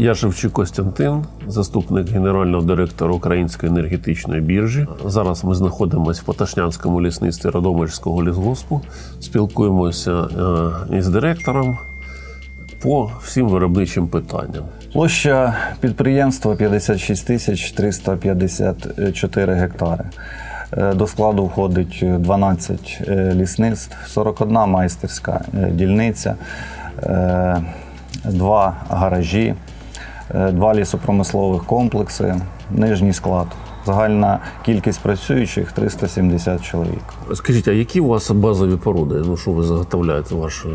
Я Шевчук Костянтин, заступник генерального директора Української енергетичної біржі. Зараз ми знаходимося в Поташнянському лісництві Радомирського лісгоспу. Спілкуємося е, із директором по всім виробничим питанням. Площа підприємства 56 тисяч 354 гектари. Е, До складу входить 12 е, лісництв, 41 майстерська дільниця, два гаражі, два лісопромислових комплекси, нижній склад. Загальна кількість працюючих 370 чоловік. Скажіть, а які у вас базові породи? Ну, що ви заготовляєте ваше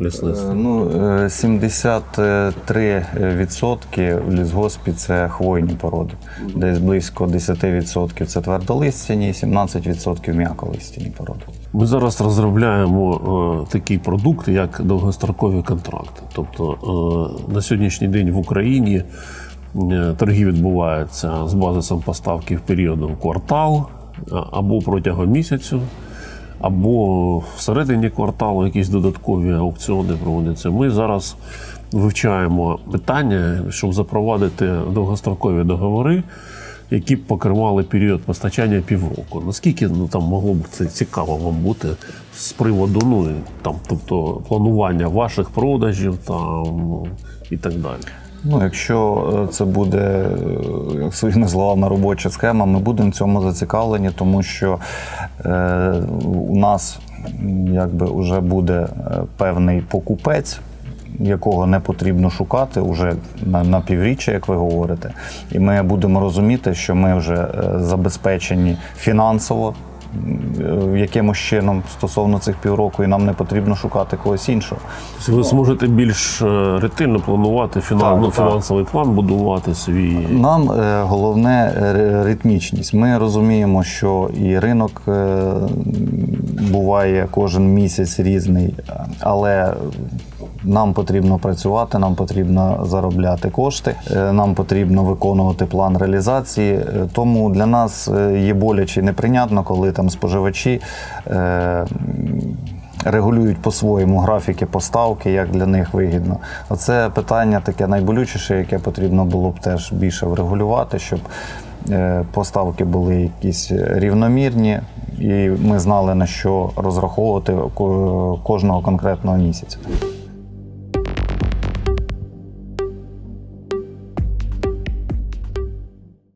лісництво? Е, Ну, е, 73% в лісгоспі це хвойні породи. Десь близько 10% це твердолистяні, 17% м'яколистяні породи. Ми зараз розробляємо е, такий продукт, як довгострокові контракти. Тобто е, на сьогоднішній день в Україні е, торги відбуваються з базисом поставки в періодом квартал або протягом місяцю, або всередині кварталу якісь додаткові аукціони проводяться. Ми зараз вивчаємо питання, щоб запровадити довгострокові договори які б покривали період постачання півроку. Наскільки ну там могло б це цікаво вам бути з приводу ну там, тобто планування ваших продажів там ну, і так далі. Ну, якщо е, це буде е, як своїми словами робоча схема, ми будемо цьому зацікавлені, тому що е, у нас якби вже буде е, певний покупець. Якого не потрібно шукати вже на, на півріччя, як ви говорите, і ми будемо розуміти, що ми вже забезпечені фінансово якимось чином стосовно цих півроку, і нам не потрібно шукати когось іншого. Тобто ви зможете більш е, ретельно планувати фінан... Так, ну, так. фінансовий план, будувати свій. Нам е, головне е, ритмічність. Ми розуміємо, що і ринок е, буває кожен місяць різний, але нам потрібно працювати, нам потрібно заробляти кошти, е, нам потрібно виконувати план реалізації. Е, Тому для нас е, є боляче і неприйнятно, коли там споживачі. регулюють по-своєму графіки поставки, як для них вигідно. Оце питання таке найболючіше, яке потрібно було б теж більше врегулювати, щоб поставки були якісь рівномірні, і ми знали на що розраховувати кожного конкретного місяця.